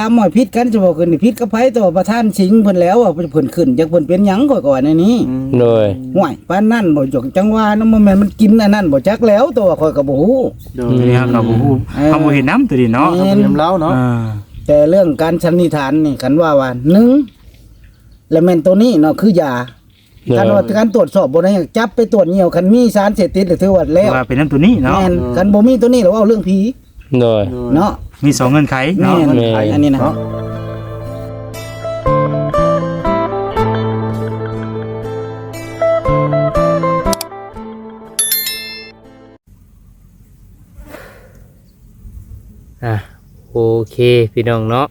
ตามหมอยพิษกันจะบอกกันนี่พิษกับไผต่อประธานสิงห์เพิ่นแล้วอะเพิ่นขึ้นจักเพิ่นเป็นหยังก่อนก่อนในนี้โดยห่วยปานนั่นบ่จกจังว่าน้ำมันแม่นมันกินอันนั้นบ่จักแล้วตัวข่อยก็บ่ฮู้โดยนี่ครับเราบ่ฮู้เออเฮาบ่เห็นน้ำตัวนี้เนาะเห็น้ำเล้าเนาะอ่าแต่เรื่องการสันนิษฐานนี่คันว่าว่าหนึ่งและแม่นตัวนี้เนาะคือยาโดยการว่าการตรวจสอบบ่ได้จับไปตรวจเหี่ยวคันมีสารเสพติดหรือถือว่าแล้วว่าเป็นน้ำตัวนี้เนาะแม่นคันบ่มีตัวนี้แล้วเอาเรื่องผีโดยเนาะ มีสองเงื่อนไขเนาะ แม่นแม่นอันนี้นะเนาะ อะโอเคพี่น้องเนาะ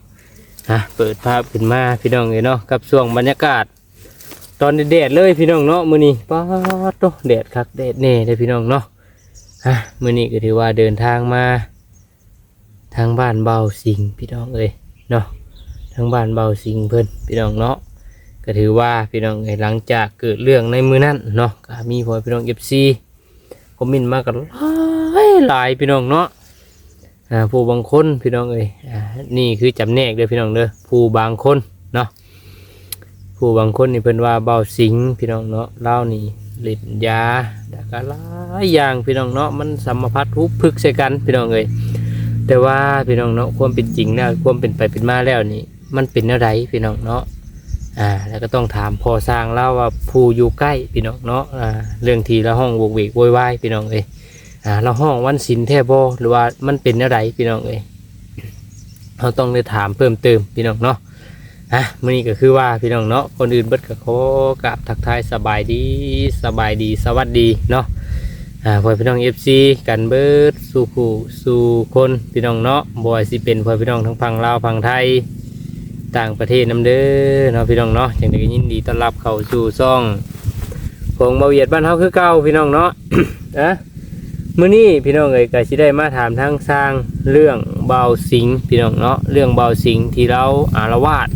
อะเปิดภาพขึ้นมาพี่น้องเลยเนาะกับช่วงบรรยากาศ ตอนแดดๆเลยพี่น้องเนาะมื้อนี้ป๊าดโตแดดคักแดดแน่เลยพี่น้องเนาะอะมื้อนี้ก็ถือว่าเดินทางมา ทางบ้านเบาสิงพี่น้องเอ้ยเนาะทางบ้านเบาสิงเพิ่นพี่น้องเนาะก็ถือว่าพี่น้องเอ้ยหลังจากเกิดเรื่องในมือนั้นเนาะก็มีพ่อพี่น้อง FC คอมเมนต์มากันหลายหลายพี่น้องเนาะอ่าผู้บางคนพี่น้องเอ้ยอ่านี่คือจำแนกเด้อพี่น้องเด้อผู้บางคนเนาะผู้บางคนนี่เพิ่นว่าเบาสิงพี่น้องเนาะเล่านี่เล่นยาแล้วก็หลายอย่างพี่น้องเนาะมันสัมพัทธ์ทุกพึกใส่กันพี่น้องเอ้ย แต่ว่าพี่น้องเนาะความเป็นจริงแล้วความเป็นไปเป็นมาแล้วนี่ มันเป็นแนวใดพี่น้องเนาะอ่า แล้วก็ต้องถามพอสร้างเล่าว่าผู้อยู่ใกล้พี่น้องเนาะอ่าเรื่องทีละห้องโวกเวกโวยวายพี่น้องเอ้ยอ่าเราห้องวันศิลแทบบ่หรือว่ามันเป็นอะไรพี่น้องเอ้ยเราต้องได้ถามเพิ่มเติมพี่น้องเนาะอะมื่อนี้ก็คือว่าพี่น้องเนาะคนอื่นเบิดก็ขอกราบทักทายสบายดีสบายดีสวัสดีเนาะ อ่าพอพี่น้องเอฟซีกันเบิดสู่ผู้สู่คนพี่น้องเนาะบ่ว่าสิเป็นพอพี่น้องทั้งพังลาวพังไทย ต่างประเทศนํเด้อเนาะพี่น้องเนาะอย่างใดก็ยินดีต้อนรับเข้าสู่ซ่องของเบาเวียดบ้านเฮาคือเก่าพี่น้องเนาะอะมื่อนี้พี่น้องเอ๋ยก็สิได้มาถามทางสร้างเรื่องเบาสิงพี่น้องเนาะเรื่องเบาสิงที่เราอารวาส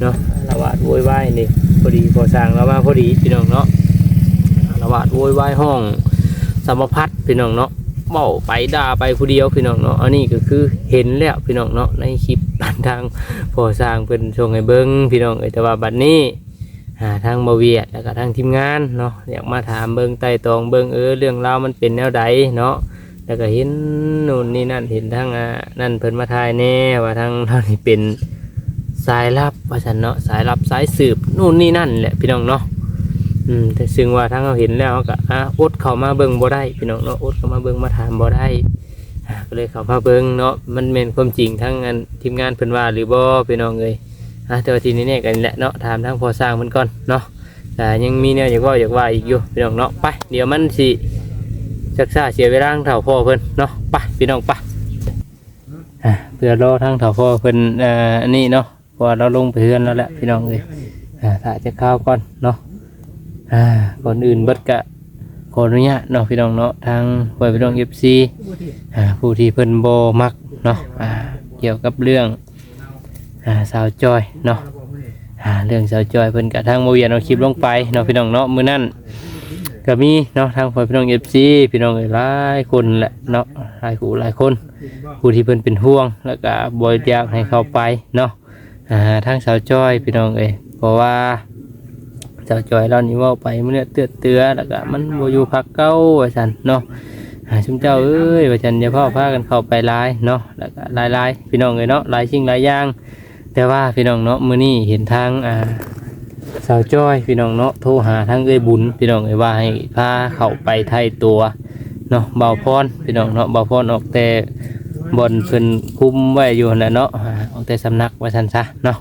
เนาะอารวาสโวยวายนี่พอดีพอสร้างเรามาพอดีพี่น้องเนาะอารวาสโวยวายห้อง สมพัฒน์พี่น้องเนาะเบ้าไปด่าไปผู้เดียวพี่น้องเนาะอันนี้ก็คือเห็นแล้วพี่น้องเนาะในคลิปทางพอสร้างเป็นชงให้เบิ้งพี่น้องเอ๋ยแต่ว่าบัดนี้หาทางบาเวียดแล้วก็ทางทีมงานเนาะอยากมาถามเบิงไต่ตองเบิงเออเรื่องราวมันเป็นแนวใดเนาะแล้วก็เห็นนู่นนี่นั่นเห็นทางอ่านั่นเพิ่นมาทายแน่ว่าทางเรานี่เป็นสายลับว่าฉันเนาะสายลับสายสืบนู่นนี่นั่นแหละพี่น้องเนาะ อืมแต่ซึ่งว่าทางเราเห็นแล้วก็อะอดเข้ามาเบิงบ่ได้พี่น้องเนาะอดเข้ามาเบิงมาถามบ่ได้อะก็เลยเข้ามาเบิงเนาะมันเป็นความจริงทั้งอันทีมงานเพิ่นว่าหรือบ่พี่น้องเอ้ยอะแต่ว่าทีนี้เนี่ยกันแหละเนาะถามทางพอสร้างมันก่อนเนาะแต่ยังมีเนี่ยอยากว่าอยากว่าอีกอยู่พี่น้องเนาะไปเดี๋ยวมันสิชักษาเสียเวลาทางเถ่าพ่อเพิ่นเนาะไปพี่น้องไปอะเพื่อรอทางเถ่าพ่อเพิ่นเอ่ออันนี้เนาะพราะว่าเราลงไปเฮือนแล้วแหละพี่น้องเลยอ่าถ้าจะเข้าวก่อนเนาะ อ่าก่อนอื่นเบิดกะขออนุญาตเนาะพี่น้องเนาะทางไว้พี่น้องเอฟซีอ่าผู้ที่เพิ่นโบมักเนาะอ่าเกี่ยวกับเรื่องอ่าสาวจอยเนาะอ่าเรื่องสาวจอยเพิ่นกะทางโมเวียนเอาคลิปลงไปเนาะพี่น้องเนาะมื้อนั้นก็มีเนาะทางฝ่ายพี่น้อง FC พี่น้องหลายคนแหละเนาะหลายคู่หลายคนผู้ที่เพิ่นเป็นห่วง แล้วก็บ่อยากให้เข้าไปเนาะอ่าทางสาวจอยพี่น้องเอ้ยเพราะว่า สาวจอยเรานี่เว้าไปมื้อนี้เตือเตือแล้วก็มันบ่อยู่พักเก่าว่าซั่นเนาะอ่าชุมเจ้าเอ้ยว่าฉันจะพ่อพากันเข้าไปหลายเนาะแล้วก็หลายลายๆพี่น้องเลยเนาะหลายสิ่งหลายอย่าง แต่ว่าพี่น้องเนาะมื้อนี้เห็นทางอ่าสาวจ้อยพี่น้องเนาะโทรหาทางเอ้ยบุญพี่น้องเอ้ยว่าให้พาเข้าไปไทยตัวเนาะเบาพรพี่น้องเนาะเบาพรออกแต่บอนเพิ่นคุมไว้อยู่นั่นแหละเนาะอออกแต่สำนักว่าซั่นซะเนาะ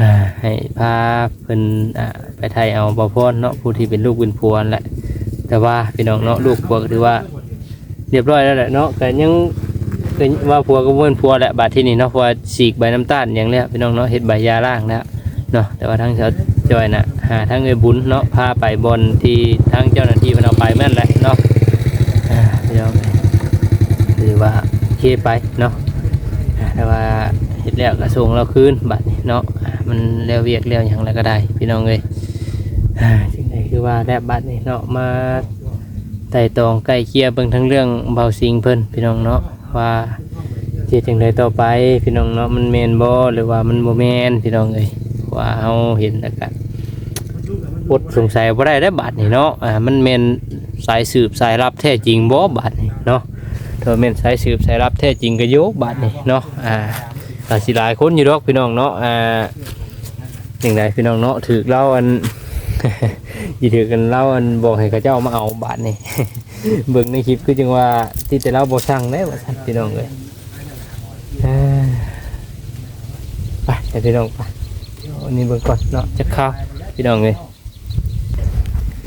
อ่าให้พาเพิ่นอ่าไปไทยเอาบาพรเนาะผู้ที่เป็นลูกเป็นผัวนั่นแหละ แต่ว่าพี่น้องเนาะลูกผัวก็ถือว่า เรียบร้อยแล้วแหละเนาะแต่ยังก็ว่าผัวก็เว้นผัวแหละบาดที่นี่เนาะเพราะว่าฉีกใบน้ำตาลอย่างเนี้ยพี่น้องเนาะเฮ็ดใบยาล่างแล้วเนาะแต่ว่าทางสาวจอยน่ะหาทางเอ้บุญเนาะพาไปบนที่ทางเจ้าหน้าที่มันเอาไปแม่นแหละเนาะอ่าพี่น้องถือว่าโอเคไปเนาะแต่ว่าเฮ็ดแล้วก็ส่งเราคืนบัดนี้เนาะ มันแล้วเวียกแล้วอย่างไรก็ได้ พี่น้องเอ้ยสิ่งใดคือว่าแล้บัดนี้เนาะมาไต่ตองใกล้เคียเบิ่งทั้งเรื่องเบาสิงเพิ่นพี่น้องเนาะว่าเฮ็ดจังไดต่อไปพี่น้องเนาะมันแม่นบ่หรือว่ามันบ่แมนพี่น้องเอ้ยว่าเฮาเห็นแล้วก็อดสงสัยบ่ได้ได้อบาดนี่เนาะอ่ามันแม่นสายสืบสายลับแท้จริงบ่บาดนี่เนาะถ้าแม่นสายสืบสายลับแท้จริงก็โยกบาดนี่เนาะอ่าก็สิหลายคนอยู่ดอกพี่น้องเนาะอ่า จังไดพี่น้องเนาะถูกเล่าอันสิถือกันเล่าอันบอกให้เขาเจ้ามาเอาบาทนี่ เบิ่งในคลิปคือจังว่าที่แต่เราบ่สั่งได้ว่าซั่นพี่น้องเอ้ยไปเดี๋ยวพี่น้องไปอันนี้เบิ่งก่อนเนาะจะข้าวพี่น้องเอ้ย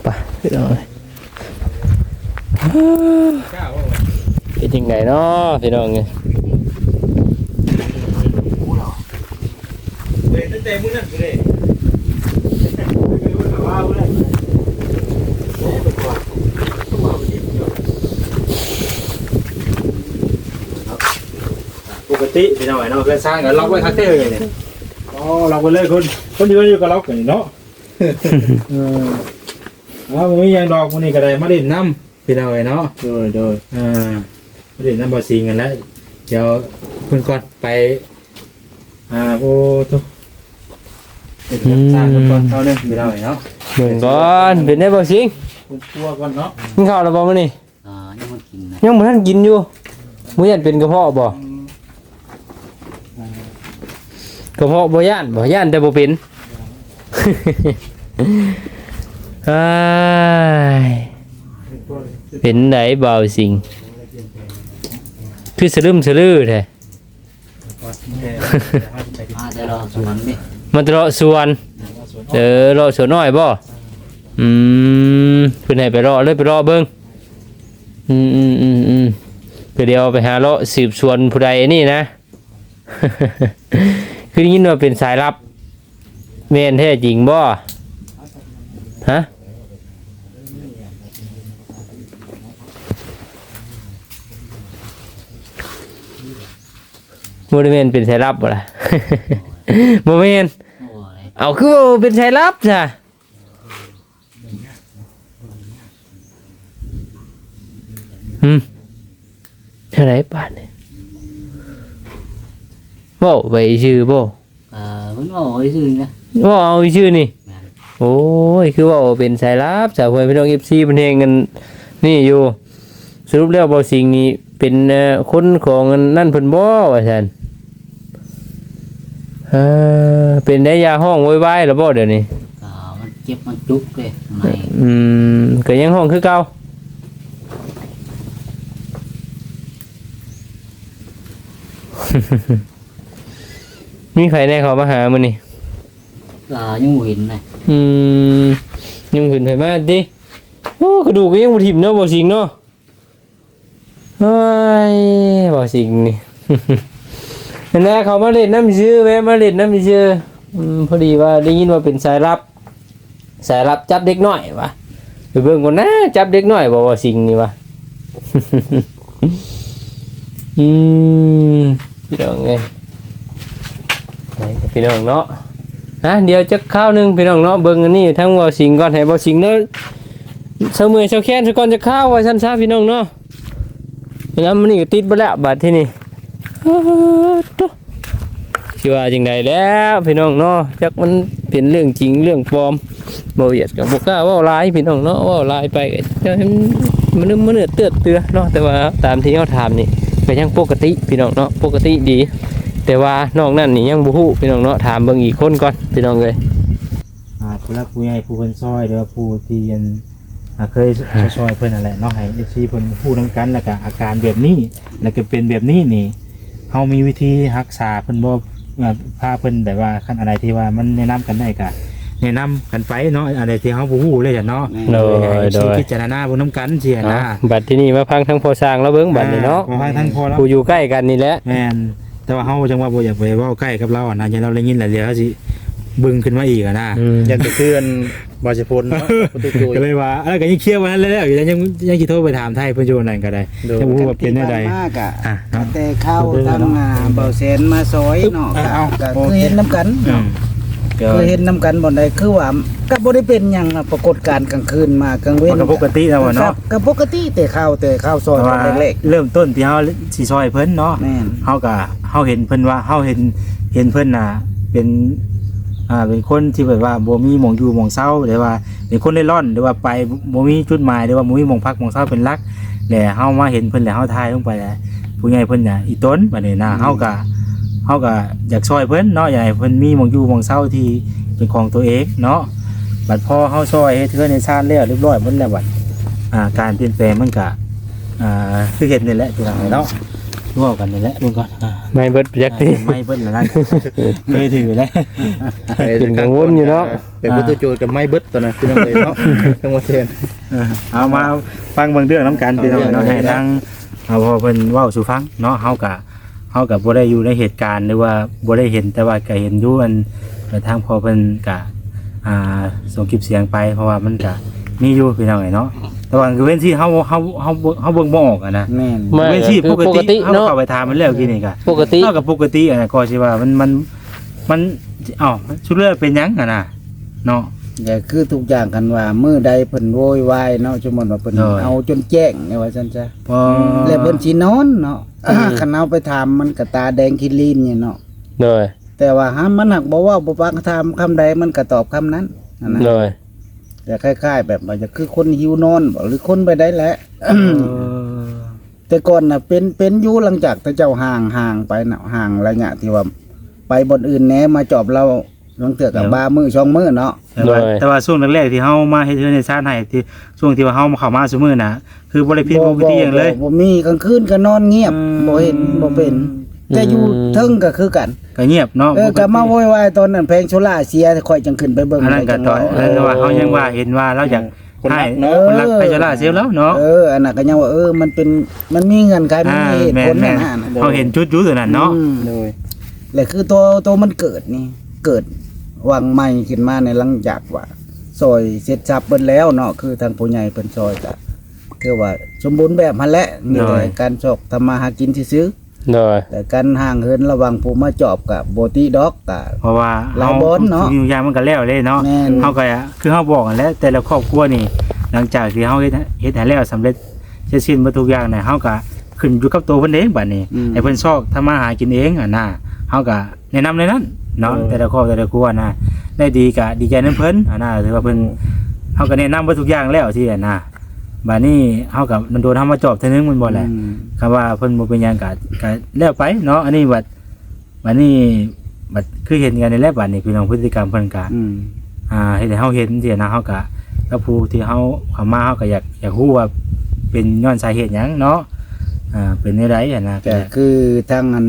ไปพี่น้องเอ้ยเป็นยังไงเนาะพี่น้องเลย อ้ยปกติพี่น้อยเนาะเพื่อนสร้างกันล็อกไว้คักเตอร์เลยเนี่ยอ๋อล็อกไว้เลยคนคนที่ว่าอยู่กับล็อกกันเนาะเออเอาบ่มีหยังดอกมื้อนี้ก็ได้มาเล่นน้ำพี่น้อยเนาะโดยโดยอ่ามาเล่นน้ำบ่สิงกันแล้วเดี๋ยวเพิ่นก่อนไปอ่าโอ้ทุก สร้างเพิ่นก่อนเท่านึงพี่น้อยเนาะเบิ่งก่อนเป็นได้บ่สิงคุณครัวก่อนเนาะกินข้าวแล้วบ่มื้อนี้อ่ายังมากินนะยังบ่ทันกินอยู่มื้อยันเป็นกระเพาะบ่กระเพาะบ่ย่านบ่ย่านแต่บ่เป็นอ้ายเป็นไดเบาสิงคือสะลึมสะลือแท้อ่าแต่เราสวนนี่ มันเลาะสวน เออเลาะสวนน้อยบ่อืมเพิ่นให้ไปเลาะเลยไปเลาะเบิ่งอืมอืมอืมอืมเพื่อเดี๋ยวไปหาเลาะสืบสวนผู้ใดนี่นะ คือยินว่าเป็นสายลับแม่นแท้จริงบ่ฮะบ่ได้แม่นเป็นสายลับบ่ล่ะบ่แม่นโอ้ย เอาคือว่าเป็นสายลับจ้ะอืมเท่าไหรบาทเนี่ยบ่ไปชื่อบ่อ่ามันว่าโอ้ยซื่อนะบ่เอาชื่อนี่แม่นโอ้ย คือว่าเป็นสายลับสาวเพื่อนพี่น้องเอฟซีเป็นเองกันนี่อยู่ สรุปแล้วบ่สิ่งนี้เป็นเอ่อคนของนั่นเพิ่นบ่ว่าซั่น เออเป็นได้ยาห้องโวยวายแล้วบ่เดี๋ยวนี้อ่ามันเจ็บมันจุกเลยข้างในอืมก็ยังห้องคือเก่ามีใครแน่เขามาหามื้อนี่อ่ายังบ่เห็นเลยอืมยังขึ้นไปมาดิโอ้กระดูกก็ยังบ่ทิ่มเนาะบ่สิงเนาะเฮ้ยบ่สิงนี่ นั่นแหละเขามาเล่นน้ำชื่อแวะมาเล่นน้ำชื่อพอดีว่าได้ยินว่าเป็นสายลับ สายลับจับเด็กน้อยวะไปเบิ่งก่อนนะจับเด็กน้อยบ่ว่าสิงนี่วะอืมพี่น้องไงพี่น้องเนาะฮะเดี๋ยวจะข้าวหนึงพี่น้องเนาะเบิ่งอันนี้ทั้งบ่าสิงก่อนให้บ่สิงเนาะเสมอเช้าแค้นซะก่อนจะข้าวไว้ซั่นซะพี่น้องเนาะแล้วมันนี่ก็ติดบ่แล้วบัดที่นี่ ชื่อว่าจังใดแล้วพี่น้องเนาะจักมันเป็นเรื่องจริงเรื่องปลอมบ่เหยียดกับบ่กล้าเว้าหลายพี่น้องเนาะเว้าหลายไปก็จะให้มันมันนึกมันเนือเตือดเตือเนาะแต่ว่าตามที่เฮาถามนี่ก็ยังปกติพี่น้องเนาะปกติดี แต่ว่านอกนั้นนี่ยังบ่ฮู้พี่น้องเนาะถามเบิ่งอีกคนก่อนพี่น้องเอ้ยอ่าผู้รักผู้ใหญ่ผู้เพิ่นซอยหรือว่าผู้ที่ยันอ่าเคยซอยเพิ่นนั่นแหละเนาะให้ FC เพิ่นพูดนํกันแล้วก็อาการแบบนี้แล้วก็เป็นแบบนี้นี่ เฮามีวิธีรักษาเพิ่นบ่ว่าพาเพิ่นแบบว่าคันอะไรที่ว่ามันแนะนํกันได้ก็แนะนํกันไปเนาะอะไรที่เฮาบ่ฮู้เลยอะเนาะโดยให้โดสิยพิจารณาบ่นํกันสิอะนะอะบัดที่นี่มาพังทั้งพอสร้างแล้วเบิ่งบัดนี่เนาะขอให้ท่านพอแล้ว ผู้อยู่ใกล้กันนี่แหละ แม่นแต่ว่าเฮาจังว่าบ่อยากไปเว้าใกล้กับเราอะนะอย่าเราได้ยินแล้วเดี๋ยวเขาสิ บึงขึ้นมาอีกอะนะอืมยันไปเตือนบอชพลเนาะประตูจุยก็เลยว่าเอ้ยก็ยังเคลียร์ไว้แล้วแล้วยังยังยังสิโทรไปถามไทยเพิ่นอยู่นั่นก็ได้โดยจะบ่ฮู้ว่าเป็นได้ใดมากอะอะเนาะแต่เข้าทางงาเบาเซนมาซอยเนาะเอาเอาก็โอคือเคเห็นน้ำกันอืมเดี๋ยวเคยเห็นนํกันบ่ได้คือว่าก็บ่ได้เป็นหยังอะปรากฏการณ์กลางคืนมากลางเว้นมันก็ปกติแล้วอะครัเนาะบก็ปกติแต่ข้าวแต่ข้าวซอยแต่ว่าตอนเล็กเริ่มต้นที่เฮาสิซอยเพิ่นเนาะๆแม่นเฮาก็เฮาเห็นเพิ่นว่าเฮาเห็นเห็นเพิ่นน่ะเป็น อ่าเป็นคนที่แบบว่าบ่มีหม่องอยู่หม่องเศร้าหรือว่าเป็นคนเล่ร่อนหรือว่าไปบ่มีจุดหมายหรือว่าบ่มีหม่องพักหม่องเศร้าเป็นหลักแล้วเฮามาเห็นเพิ่นแล้วเฮาทายลงไปแล้วผู้ใหญ่เพิ่นน่ะอีต้นบัดนี้นะเฮาก็เฮาก็อยากช่วยเพิ่นเนาะอยากให้เพิ่นมีหม่องอยู่หม่องเศร้าที่เป็นของตัวเองเนาะบัดพอเฮาช่วยเฮ็ดเทือนในชาติแล้วเรียบร้อยหมดแล้วบัดอ่าการเปลี่ยนแปลงมันก็อ่าคือเห็นนี่แหละพี่น้องเนาะ ร่วมกันนี่แหละลุงก่อนอ่าไม่เบิดจักทีไม่เบิ้ลแล้วนั่นเคยถือแล้ว เป็นกังวลอยู่เนาะเป็นพุทธโจทย์กับไม่เบิดตัวนั้นพี่น้องเลยเนาะทั้งหมดเทนเออเอามาฟังเบางเรื่องน้ำกันพี่น้องเนาะให้ทางเอาพอเพิ่นเว้าสู่ฟังเนาะเฮากะเฮากับบ่ได้อยู่ในเหตุการณ์หรือว่าบ่ได้เห็นแต่ว่าก็เห็นอยู่อันแต่ทางพอเพิ่นกะอ่าส่งคลิปเสียงไปเพราะว่ามันกะมีอยู่พี่น้องเนาะ แต่ว่าคือเว้นที่เฮาเฮาเฮาเฮาเบิ่งบ่ออกอะนะแม่นไม่เว้นที่คืปอกปกติติเฮาเนาะ เข้าไปถามมันแล้วกี่นี่กะปกติ เท่ากับปกติอะนะก็สิว่ามันมันมันเอ้าชุดเลือดเป็นหยังอะนะเนาะ แต่คือทุกอย่างกันว่ามื้อใดเพิ่นโวยวายเนาะสมมุติว่าเพิ่นโดยเอาจนแจ้งเนี่ยว่าซั่นจ้ะพอแล้วเพิ่นสินอนเนาะคันเอาไปถามมันก็ตาแดงคิลีนเนี่ยเนาะเลยแต่ว่าหามันหักบ่เว้าบ่ปากถามคำใดมันก็ตอบคำนั้นนั่นนะเลย แต่คล้าย ๆ แบบว่าจะคือคนหิวนอนบ่หรือคนไปได้แหละเออแต่ก่อนน่ะเป็นเป็นอยู่หลังจากแต่เจ้าห่างห่างไปน่ะห่างระยะที่ว่าไปบนอื่นแหน่มาจอบเราลังเถือกับบามือช่องมือเนาะแต่ว่าแต่ว่าช่วงแรกๆที่เฮามาเฮ็ดเฮือนในชาติให้ที่ช่วงที่ว่าเฮามาเข้ามาซุมื้อน่ะคือบ่ได้ผิดปกติหยังเลยบ่บ่มีกลางคืนก็นอนเงียบอืมบ่เห็นบ่เป็น แต่อยู่เทิงก็คือกันก็เงียบเนาะเออก็มาโวยวายตอนนั้นแพงโซล่าเสียค่อยจังขึ้นไปเบิ่งอันนั้นก็ตอนเอแต่อว่าเฮายังว่าเห็นว่าเราอยากคนรัให้กเนาะคนรักไปจลาเซลแล้วเนาะเอออันนั้นก็ยังว่าเออมันเป็นมันมีเงื่อนไขมันอ่ามีเหตุแม่ผนลแม่นนะนะเฮาเห็นจุดอยู่ตัวนั้นเนาะอืมโดยแหละคือตัวตัวมันเกิดนี่เกิดวังใหม่ขึ้นมาในหลังจากว่าซอยเสร็จสับเบิ่นแล้วเนาะคือทางผู้ใหญ่เพิ่นซอยก็คือว่าสมบูรณ์แบบหันแหละมีแต่การชอกทำมาหากินซื่อ เลยๆแต่การห่างเหินระหวังผู้มาจอบกับโบติดอกก็เพราะว่าหลายบอนเนาะทุกอย่างมันก็แล้วเลยเนาะแม่น เฮาก็คือเฮาบอกกันแล้วแต่ละครอบครัวนี่ หลังจากที่เฮาเฮ็ดเฮ็ดให้แล้วสำเร็จเสร็จสิ้นบ่ทุกอย่างเนี่ยเฮาก็ขึ้นอยู่กับตัวเพิ่นเองบัดนี้อืม ให้เพิ่นชอบทำมาหากินเองอะนะเฮาก็แนะนำในนั้นเนาะแต่ละครอบแต่ละครัวนะได้ดีก็ดีใจนํเพิ่นอะนะถือว่าเพิ่นเฮาก็แนะนำเบ่ทุกอย่างแล้วที่อะนะ บัดนี้เฮาก็มันโดนเฮามาจอบเทื่อนึงมันบ่แหละอืมคำว่าเพิ่นบ่เป็นหยังก็ก็แล้วไปเนาะอันนี้บัดบัดนี้บัดคือเห็นกันในแลวบัดนี้พี่น้องพฤติกรรมเพิ่นก็อืมอ่าเฮ็ดให้เฮาเห็นที่นะเฮาก็กับผู้ที่เฮาเข้ามาเฮาก็อยากอยากฮู้ว่าเป็นย้อนสาเหตุหยังเนาะอ่าเป็นได้ไรอะนะก็คือทางอัน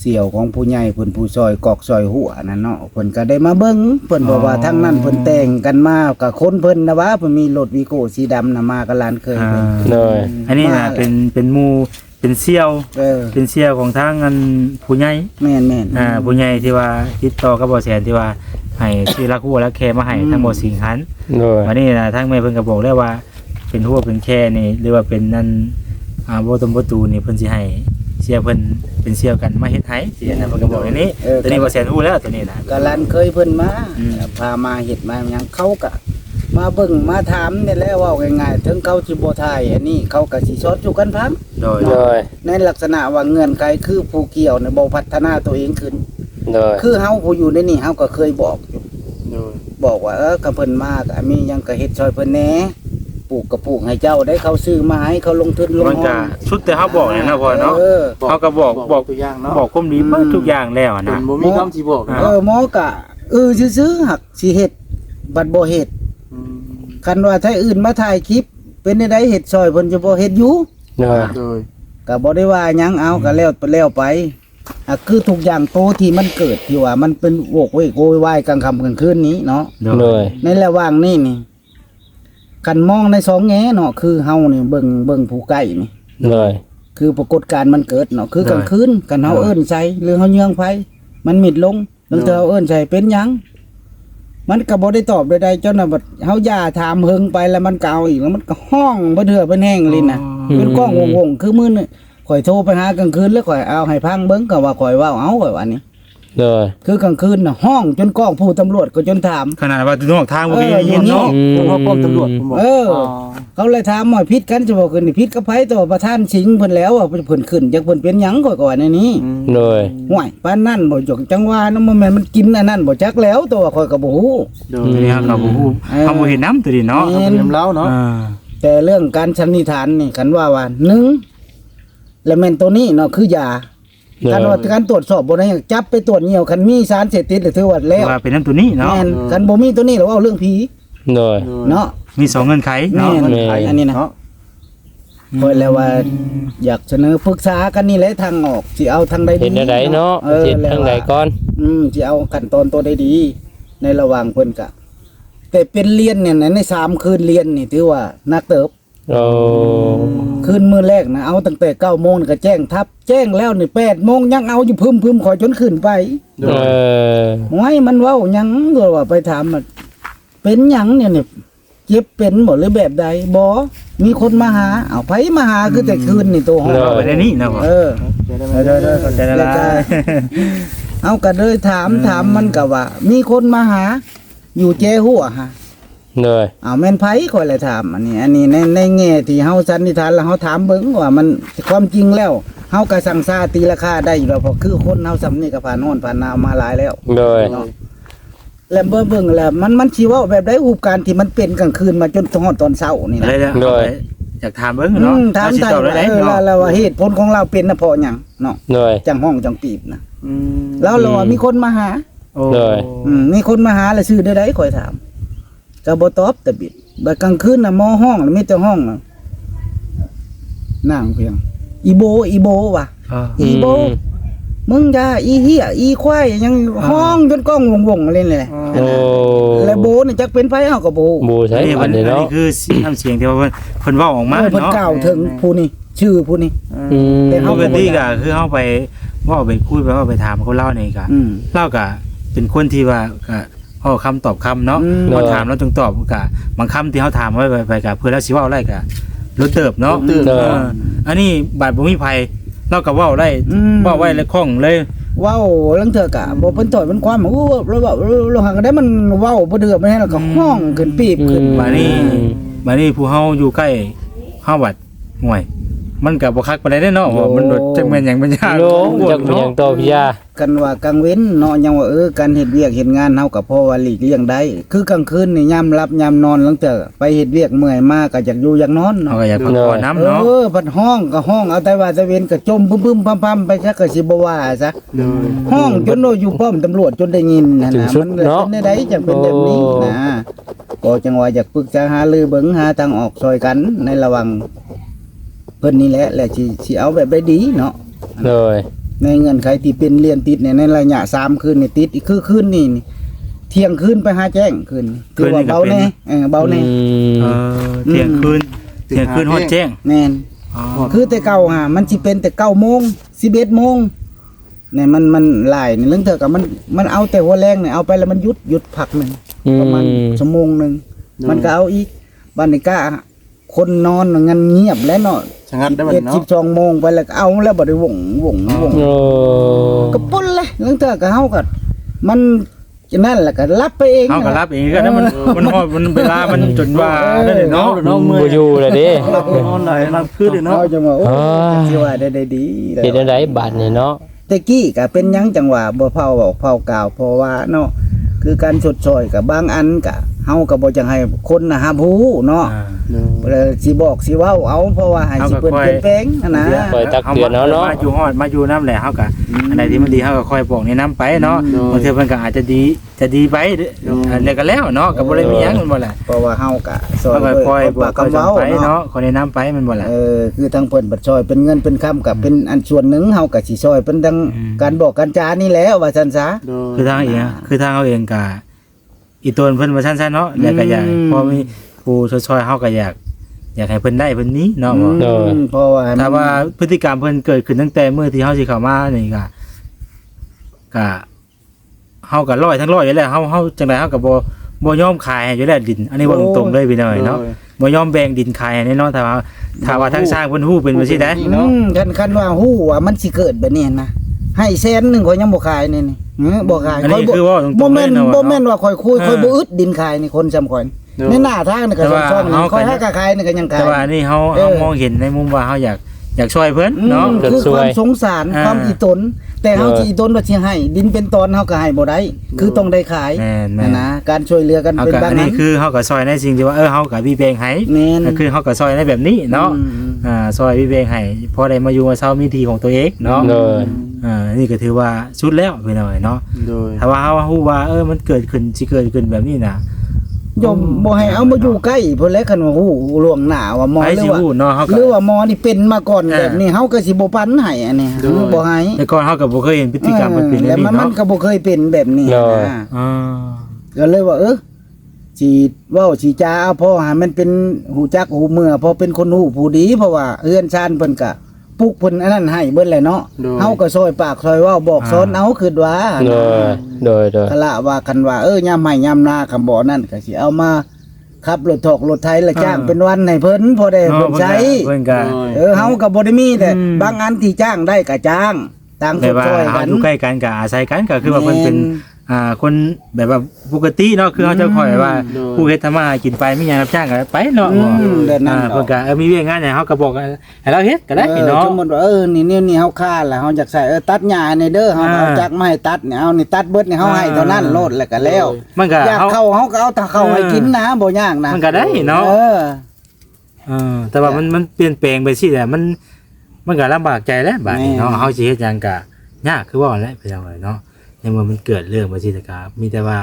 เสี่ยวของผู้ใหญ่เพิ่นผู้ซอยกอกซอยหัวนั่นเนาะเพิ่นก็ได้มาเบิ่งเพิ่นบอกว่าทางนั้นเพิ่นแต่งกันมากับคนเพิ่นนะว่าเพิ่นมีรถวีโก้สีดำน่ะมากับหลานเคยอ่าเพิ่น เลยอันนี้น่ะเป็นเป็นหมู่เป็นเสี่ยว เออเป็นเสี่ยวของทางอันผู้ใหญ่แม่นแม่นอ่าผู้ใหญ่ที่ว่าติดต่อกับบ่แสนที่ว่าให้ที่รักฮู้รักแคร์มาให้อืมทั้งบ่สิงหันเลยวันนี้นะทางแม่เพิ่นก็บอกแล้วว่า เป็นฮู้เป็นแค่นี่หรือว่าเป็นนั่นอ่าบ่ตมบ่ตูนี่เพิ่นสิให้ เสียเพิ่นเป็นเสี่ยวกันมาเฮ็ดให้สิอันนั้นเพิ่นก็บอกอย่างนี้เออ ตัวนี้บ่แสนฮู้แล้วตัวนี้นะ ก็หลานเคยเพิ่นมาอืม พามาเฮ็ดมาหยังเขาก็มาเบิ่งมาถามนี่แหละเว่าง่ายๆถึงเขาสิบ่ทายอันนี้เขาก็สิสอนอยู่กันพังโดยเลยในลักษณะว่าเงื่อนไขคือผู้เกี่ยวเนี่ยบ่พัฒนาตัวเองขึ้นเลยคือเฮาผู้อยู่ในนี่เฮาก็เคยบอกอยู่โดยบอกว่าเออกับเพิ่นมากมีหยังก็เฮ็ดซอยเพิ่นแหน่ ปลูกกระปลูกให้เจ้าได้เขาซื้อมาให้เขาลงทุนลงมันห้ก็องชุดแต่เขาบอกเนี่ยนะพ่อเนาะเออเขาก็บอกบอกตัวอย่างเนาะบอกความดีเบิดทุกอย่างแล้วอะเป็นะนบ่มีคำสิบอกอ่าเออหมอกะเออซื้อๆหักสิเฮ็ดบัดบ่เฮ็ดอืมคันว่าถ้าอื่นมาถ่ายคลิป เป็นได้เฮ็ดซอยเพิ่นจะบ่เฮ็ดอยู่เลยโดยก็บ่ได้ว่าหยังเอาก็แล้วไปแล้วไปอะคือทุกอย่างโตที่มันเกิดที่ว่า มันเป็นโวกเวกโวยวายกลางค่ำกลางคืนนี้เนาะโดเลยยในระหว่างนี้นี่ กันมองในสองแง่เนาะคือเฮานี่เบิ่งเบิ่งผู้ใกล้นี่เลย คือปรากฏการณ์มันเกิดเนาะคือกลางคืนกันเฮาเอิ้นใส่หรือเฮาเยืองไผมันมิดลงแล้วเธอเฮาเอิ้นใส่เป็นหยังมันก็บ่ได้ตอบใดๆเจ้าน่ะบัดเฮาย่าถามเฮิงไปแล้วมันก็เอาอีกแล้วมันก็ห้องบ่เถื่อเป็นแห้งเลยน่ะเป็นกล้องวงๆคือมื้อนี่ข่อยโทรไปหากลางคืนแล้วข่อยเอาให้พังเบิ่งก็ว่าข่อยเว้าเอาข่อยว่านี่ เลยคือกลางคืนน่ะห้องจนกองผู้ตำรวจก็จนถาม ขนาดว่าอยู่นอกทางบ่มีเออยินเนาะ อืม ผมว่าป้อมตำรวจผมบอกเออ เขาเลยถามว่าพิษกันจะบอกกันนี่พิษกับไผตัวประธานสิงห์เพิ่นแล้วอะเพิ่นขึ้นจักเพิ่นเป็นหยังก่อนก่อนในนี้เลยห่วยปานนั่นบ่จกจังว่านั้นบ่แม่นมันกินอันนั้นบ่จักแล้วตัวข่อยก็บ่ฮู้ โดตัวยนี้เขาก็บ่ฮู้เออเขาบ่เห็นน้ำตัวนี้เนาะเห็นน้ำเล้าเนาะ อ่าแต่เรื่องการสันนิษฐานนี่กันว่าว่าหนึ่งแล้วแม่นตัวนี้เนาะคือยา เลยการว่าการตรวจสอบบ่ได้จับไปตรวจเหี่ยวคันมีสารเสพติดหรือถือว่าแล้วว่าเป็นน้ำตัวนี้เนาะแม่นคันบ่มีตัวนี้แล้วเอาเรื่องผีเลยเนาะมีสองเงื่อนไขเนาะแม่แม่อันนี้นะเนาะเพิ่นแล้วว่าอยากเสนอปรึกษากันนี่แหละทางออกสิเอาทางใดดีเห็นอะไรเนาะออเห็นทางใดก่อน อืมสิเอาขั้นตอนตัวใดดี ในระหว่างเพิ่นกะ แต่เป็นเรียนเนี่ยนะในสามคืนเรียนนี่ถือว่านักเติบ โอ้คืนมื้อแรกนะเอาตั้งแต่เก้าโมงนี่ก็แจ้งทับ แจ้งแล้วนี่แปดโมงยังเอาอยู่พึมพึมๆขอจนขึ้นไปเออไว้มันเว้าหยังก็ว่าไปถามมันเป็นหยังเนี่ยเนี่ยเจ็บเป็นบ่หรือแบบใดบ่มีคนมาหาเอาไผมาหาคือแต่คืนนี่ตัวห้องเอาไปได้นี่เนาะเออเดี๋ยวได้เด้อเด้อเข้าใจแล้วล่ะเอาก็เลยถามถามมันก็ว่า มีคนมาหา อยู่เจ้หัวฮะ เลย เอาแม่นไผคอยเลยถามอันนี้ อันนี้ในในแง่ที่เฮาสันนิษฐานแล้วเฮาถามเบิ่งว่ามันความจริงแล้วเฮาก็สั่งซาตีราคาได้อยู่แล้วเพราะคือคนเฮาสำนี่ก็ผ่านโน่นผ่านนาวมาหลายแล้วเลยแล้วเบิ่งเบิ่งแล้วมันมันสิเว้าแบบใดรูปการที่มันเป็นกลางคืนมาจนฮอดตอนเช้านี่นะเลยเด้อเอาไปอยากถามเบิ่งอืเนาะมถามเอสิไทยตอบได้เออเนาะแล้วแล้วว่าเหตุผลของเราเป็นน่ะเพราะหยังเนาะเลย จังห้องจังปีบนะอืมแล้วเราว่ามีคนมาหา โอ้ เลย อืมมีคนมาหาแล้วซื้อได้ไดข่อยถาม ก็บ่ตอบแต่บิดบัดกลางคืนน่ะมอห้องน่ะมีแต่ห้องน่ะนั่งเพียง อีโบ อีโบว่ะอ่าอีโบ มึงอย่าอีเหี้ยอีควายยังห้องจนกล้องวงๆเลยเลยโอ้แล้วโบนี่จักเป็นไผเฮาก็บ่บูใช้อันนี้อัมันนนี้อันเนาะนี้คือน้ำเสียงที่ว่าเพิ่นเพิ่นเว้าออกมาเออเพิ่นเนาะกล่าวถึงผู้นี้ชื่อผู้นี้ อืมแต่ปเขากติก็คือเฮาไปเว้าไปคุยไปเว้าไปถามเขาเล่านี่ก็อืม เล่าก็เป็นคนที่ว่าก็ เฮาคำตอบคำเนาะอืมเฮาถามแล้วต้องตอบก็บางคำที่เฮาถามไว้ไปไปก็เพื่อแล้วสิเว้าอะไรก็รู้เติบเนาะตื่นเอออันนี้บาดบ่มีภัยเราก็เว้าได้อืม เว้าไว้แล้วคล่องเลย เว้าลังเถอะกะบ่เพิ่นต่อยมันความโอ้เราเว้าเราหังได้มันเว้าบ่เดือดบ่แน่แล้วก็ห้องขึ้นปีบขึ้นบาดนี้บาดนี้ผู้เฮาอยู่ใกล้เฮาบัดห่วย มันก็บ่คักปานใดเด้เนาะว่ามันบ่จักแม่นหยังเป็นยากโลจักเป็นหยังต่อพี่ยากันว่ากลางเว้นเนาะยังว่าเออการเฮ็ดเวียกเฮ็ดงานเฮาก็พอว่าหลีกเลี่ยงได้ คือกลางคืนนี่ยามรับยามนอนลังเถอะไปเฮ็ดเวียกเมื่อยมากก็อยากอยู่อยากนอนเฮาเนาะก็อยากพักผ่อนน้ำเนาะเออพัดห้องก็ห้องเอาแต่ว่าตะเวนก็จมพึ่มๆพำๆไปซะก็สิบ่ว่าซะโดยห้องจนเราอยู่ป้อมตำรวจจนได้ยินนะนะมันเลยเป็นได้จังเป็นแบบนี้นะก็จังว่าอยากปรึกษาหารือเบิ่งหาทางออกซอยกันในระหวัง เพิ่นนี่แหละแหละสิสิเอาแบบได้ดีเนาะเลยในเงื่อนไขที่เป็นเรียนติดเนี่ยในระยะ3คืนนี่ติดอีกคือคืนนี่นี่เที่ยงคืนไปหาแจ้งคืนคือว่าเบาแน่เออเบาแน่อืมเออเที่ยงคืนเที่ยงคืนฮอดแจ้งแม่นอ๋อคือแต่เก่าฮะมันสิเป็นแต่9โมง11โมงเนี่ยมันมันหลายนี่เรื่องเถอะกับมันมันเอาแต่หัวแรงเนี่ยเอาไปแล้วมันหยุดหยุดพักหนึงประมาณชั่วโมงหนึ่งมันก็เอาอีกบ้านนี้ก็คนนอนงันเงียบแล้วเนาะ ชะงัดได้บัดเจ็ดเนาะสิบสองโมงไปแล้วก็เอาแล้วบ่ได้วงวงวงโอ้ก็ปุ่นเลยหลังเถอะก็เฮาก็มันนั่นแหละก็รับไปเองเฮาก็รับเองก็ได้มันมันฮอดมันเวลามันจนว่านั่นแหละเนาะเนาะเมื่อยบ่อยู่เลยเด้รับนอนไหนรับคืนเลยเนาะเฮาจะว่าโอ้อ่าสิว่าได้ได้ดีเฮ็ดจังไดบาดนี่เนาะแต่กี้ก็เป็นหยังจังหวะบ่เผาบอกเผากล่าวเพราะว่าเนาะคือการชดช่อยกับบางอันก็ เฮาก็บ่จังให้คนน่ะห้ามฮู้เนาะอ่าแล้วสิบอกสิเว้าเอาเพราะว่าให้สิเพิ่นเอาก็ค่อยเปลี่ยนแปลงนะนะ คอยตักเตือนเนาะเนาะ มาอยู่ฮอดมาอยู่น้ำแหละเฮาก็อันไหนที่มันดีเฮาก็ค่อยบอกแนะนํไปเนาะบางเทื่อมันก็อาจจะดีจะดีไปอันนี้ก็แล้วเนาะก็บ่ได้มีหยังมันบ่ล่ะเพราะว่าเฮาก็ซอยเฮาก็ค่อยบอกปากค่อยคำสอนเว้าไปเนาะเนาะขอแนะนํไปมันบ่ล่ะ เออคือทางเพิ่นบัดซอยเป็นเงินเป็นคำกับเป็นอันส่วนหนึ่งเฮาก็สิซอยเป็นดังอืม การบอกการจานี่แหล้วว่าซั่นซะ โดย คือทางเองอะคือทางเอาเองก็ อีตัวเพิ่นว่าซั่นๆเนาะแล้วก็อยากอืม พอมีผู้ช่วยๆเฮาก็อยาก อยากให้เพิ่นได้เพิ่นนี้เนาะอืบ่มเพราะว่าถ้าว่าพฤติกรรมเพิ่นเกิดขึ้นตั้งแต่เมื่อที่เฮาสิเข้ามานี่ก็ก็เฮาก็ร้อยทั้งร้อยอยู่แล้วเฮาเฮาจังไดเฮาก็บ่บ่ยอมขายให้อยู่แล้วดิน อันนี้บ่ตรงๆเลยพี่น้อยเนาะบ่ยอมแบ่งดินขายให้แน่นอนถ้าว่าถ้าว่าทางสร้างเพิ่นฮู้เป็นจังซี่ได้ อืมคันคันว่าฮู้ว่ามันสิเกิดแบบนี้นะ ให้แสนหนึงข่อยยังบ่ขายนี่นี่เออบ่ขายอันข่อยนี้บ่คือว่าตรงๆบ่แม่นเลยนะว่าบ่แม่นว่าข่อยคุยเออข่อยบ่อึดดินขายนี่คนจำข่อยในหน้าทางนี่ก็แต่ว่าซ่อนๆเอาข่อยก็ หากะขายนี่ก็ยังขาย แต่ว่าอันนี้เฮาเออเฮามองเห็นในมุมว่าเฮาอยาก อยากช่วยเพิ่นอืมเนาะคือความสงสารอ่า ความอีตน แต่เฮาสิอีตนว่าสิให้ ดินเป็นตอนเฮาก็ให้บ่ได้คือต้องได้ขายแม่นแม่นนะการช่วยเหลือกันเฮาเป็นก็บางอันนั้นี้น คือเฮาก็ซอยในสิ่งที่ว่าเออเฮาก็มีแบ่งให้แม่น ก็คือเฮาก็ซอยในแบบนี้เนาะอืมอ่าซอยมีแบ่งให้พอได้มาอยู่มาเช่ามีที่ของตัวเองเนาะโดยอ่านี่ก็ถือว่าสุดแล้วไปหน่อยเนาะโดยถ้าว่าเฮาฮู้ว่าเออมันเกิดขึ้นสิเกิดขึ้นแบบนี้น่ะ ยมบ่ให้เอามาอยู่ใกล้เพิ่นแล้วคันว่าฮู้ล่วงหน้าว่าหมอไผหรืสิอว่า ฮู้เนาะเฮาหก็รือว่าหมอนี่เป็นมาก่อนอ่าแบบนี้เฮาก็สิบ่ปันให้อันนี้บ่ให้แต่ก่อนเฮาก็บ่เคยเห็นพฤติกรรมมันเป็นอย่างแล้วนี้มันมันเนาะก็บ่เคยเป็นแบบนี้โดยนะอ่าก็เลยว่าเออสิเว้าสิจาเอาพอให้มันเป็นหูจักหูเมื่อพอเป็นคนหูผู้ดีเพราะว่าเฮือนชานเพิ่นก็ ปลุกเพิ่นอันนั้นให้เบิดแหละเนาะโดย เฮาก็ซอยปากซอยเว้าบอกสอนเอาคือว่าโดยโดยโดยกะละว่ากันว่าเออยามให้ยามนาคำบ่นั่นก็สิเอามาขับรถถอกรถไถละจ้างเป็นวันให้เพิ่นพอได้เนาะเพิ่นใช้ เพิ่นก็เออเฮาก็บ่ได้มีแต่อืมบางอันที่จ้างได้ก็จ้างต่างแต่ชดว่าช่วยเฮากันอยู่ใกล้กันก็อาศัยกันก็คือว่าเพิ่นเป็นแม่ อ่าคนแบบว่าปกติเนาะคือเขาจะคอยว่าโดยผู้เฮ็ดทำมาหากินไปมีหยังรับจ้างก็ไปเนาะอืมแบบนั้นอ่าเพิ่นก็เออมีเวียกงานเนี่ยเฮาก็บอกให้เราเฮ็ดก็ได้เออเนาะ สมมุติว่าเออนี่นี่นี่เฮาค่าแล้วเฮาอยากใส่เออตัดหญ้าในเด้อเฮาอ่าเอาจักมาให้ตัดเนี่ยเอานี่ตัดเบิดนี่เฮาให้เท่านั้นโลดแล้วก็แล้วมันก็อยากเฮา เข้าเฮาก็เอาถ้าเข้าให้กินนะบ่ยากนะมันก็ได้เนาะเออ เออแต่ว่ามันมันเปลี่ยนแปลงไปสิแต่มันมันก็ลำบากใจแล้วบาดนี้เนาะเฮาสิเฮ็ดหยังก็ยากคือว่าแหละพี่น้องเอ้ยเนาะ ในเมื่อมันเกิดเรื่องบ่สิตะกามีแต่ว่า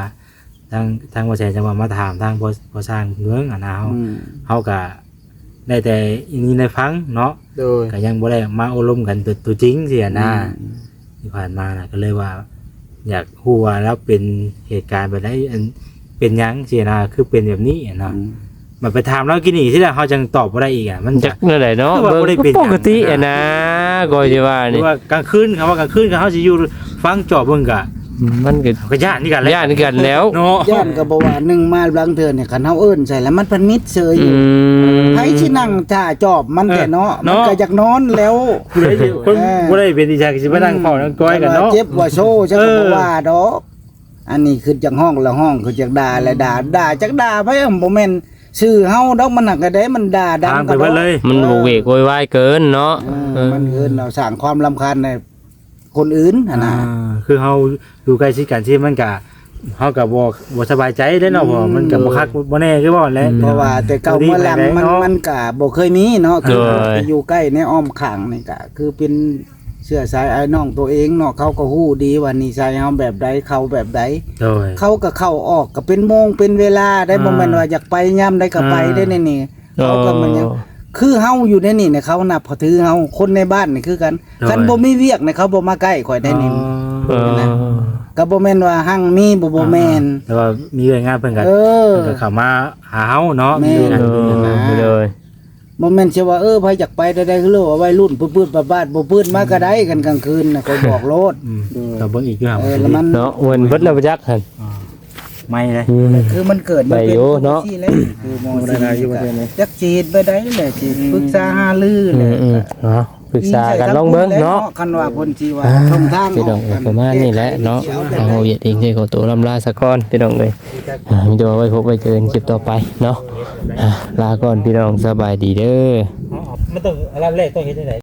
ทางทางบ่แสนจังหวัดมาถามทางบ่บ่สร้างเมืองอะนะเฮาอืมเฮาก็ได้แต่อินนี้ได้ฟังเนาะโดยก็ยังบ่ได้มาอบรมกันตัวตัวจริงสิอะนะ ที่ผ่านมานะก็เลยว่า อยากฮู้ว่าแล้วเป็นเหตุการณ์แบบไหนอันเป็นหยังสิอะนะคือเป็นแบบนี้อะเนาะมั นไปถามเรากินอีกที่แล้วเขาจังตอบบ่ได้อีกอะมันจัจะ กนั่นแหละเนาะคือว่าเบิ่งบ่ได้เป็นปกติหยังอะนะนะก็สิว่าหรืนี่อว่ากลางคืนคำว่ากลางคืนเขาสิอยู่ฟังจอบเบิ่งกะมันก็ก็ย่านนี่กันแหละย่านกันแล้วเนาะย่านก็บอกว่าหนึ่งมาบางเทื่อเนี่ยคันเฮาเอิ้นใส่แล้วมันเป็นมิดเซยออืยู่ม ไผสินั่งท่าจอบมันแต่เนาะมันก็อยากนอนแล้ว ผู้ใดสิคนเออ บ่ได้เป็นที่ชายก็สิมานั่งเฝ้านั่งก้อยกันเนาะ เจ็บว่าโซ่จักเอก็อบ่ว่าดอก อันนี้คือจังห้องละห้องคือจักด่าและด่าด่าจักด่าไปบ่แม่น ชื่อเฮาดอกมันน่ะก็ได้มันด่าดังทางไปก็ดเบิอดกเลย มันโวกเวกโวยวายเกินเนาะเออมันเอิ้นเราสร้างความรำคาญในคนอื่นหั่นน่ะอ่าคือเฮาอยู่ใกล้ชิดกันที่มันก็เฮาก็บ่บ่สบายใจเด้เนาะเพราะว่ามันก็บ่คักบ่แน่คือว่าแหละเพราะว่าแต่เก่าเมื่อหลังมันมันก็บ่เคยมีเนาะคือไปอยู่ใกล้ในอ้อมข้างนี่ก็คือเป็น เสื้อสายไอ้น้องตัวเองเนาะเขาก็ฮู้ดีว่านิสัยเฮาแบบใดเขาแบบใดโดย เขาก็เข้าออกก็เป็นโมงเป็นเวลาได้อ่าบ่แม่นว่าอยากไปย่ำได้ก็ไปอ่าได้ในนี่เขาก็มันยังคือเฮาอยู่ในนี่เนี่ยเขานับเขาถือเฮาคนในบ้านนี่คือกันคันบ่มีเวียกเนี่ยเขาบ่มาใกล้ข่อยได้นี่เออก็บ่แม่นว่าหั่งมีบ่บ่แม่น แต่ว่ามีเรื่องงานเพิ่นก็เออ เพิ่นก็เข้ามาหาเฮาเนาะแม่ มีนั่นเอมีนี่อนะเลย บ่แม่นสิว่าเออไผอยากไปได้ๆคือเรื่องว่าวัยรุ่นปื้ดๆบาดๆบ่ปื้ดมาก็ได้กันกลางคืนน่ะข่อยบอกโลดอืมก็เบิ่งอีกอยู่ครับเออแล้วมันเนาะเวนเบิดแล้วบ่จักหั่นไม่เลย อืม คือมันเกิดมันไปเป็นอยู่เนาะ ที่เลยคือมองจักจีดไปได้แหละจีปรึกษาหารืออืแหมละอืมเนาะ ปรึกษากันลองเบิ่งเนาะคันว่าเพิ่นสิว่าอ่าช่องทางพี่น้องเอ้ยประมาณนี้แหละเนาะทางโอเวียดเองที่ขอตัวลำลาสักก่อนพี่น้องเลยอ่ามีตัวไว้พบไว้เจอกันคลิปต่อไปเนาะอ่าลาก่อนพี่น้องสบายดีเด้อมันต้องอันแรกต้องเฮ็ดจังได